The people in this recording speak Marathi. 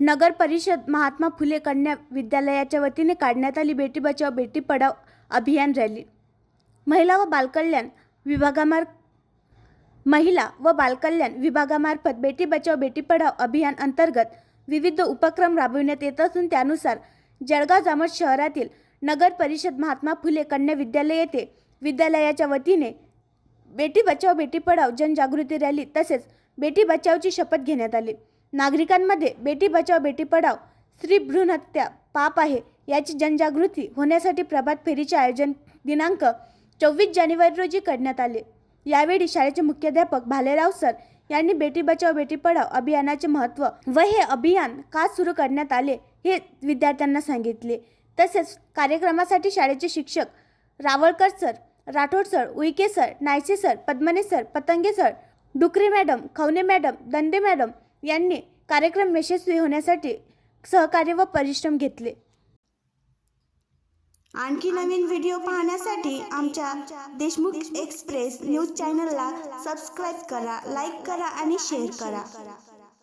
नगर परिषद महात्मा फुले कन्या विद्यालयाच्या वतीने काढण्यात आली. बेटी बचाव बेटी पढाव अभियान रॅली. महिला व बालकल्याण विभागामार महिला व बालकल्याण विभागामार्फत बेटी बचाव बेटी पढाव अभियान अंतर्गत विविध उपक्रम राबविण्यात येत असून त्यानुसार जळगाव जामोद शहरातील नगर परिषद महात्मा फुले कन्या विद्यालय येथे विद्यालयाच्या वतीने बेटी बचाव बेटी पढाव जनजागृती रॅली तसेच बेटी बचावची शपथ घेण्यात आली. नागरिकांमध्ये बेटी बचाव बेटी पढाव स्त्री भ्रूण हत्या पाप आहे याची जनजागृती होण्यासाठी प्रभात फेरीचे आयोजन दिनांक चोवीस जानेवारी रोजी करण्यात आले. यावेळी शाळेचे मुख्याध्यापक भालेराव सर यांनी बेटी बचाव बेटी पढाव अभियानाचे महत्त्व व हे अभियान का सुरू करण्यात आले हे विद्यार्थ्यांना सांगितले. तसेच कार्यक्रमासाठी शाळेचे शिक्षक Rawalkar sir Rathod sir Uike sir Nayse sir Padmane sir Patange sir Dukare madam Khawane madam Dande madam यांनी कार्यक्रम यशस्वी होण्यासाठी सहकार्य व परिश्रम घेतले. आणखी नवीन व्हिडिओ पाहण्यासाठी आमच्या देशमुख एक्सप्रेस न्यूज चॅनलला सबस्क्राईब करा लाईक करा आणि शेअर करा.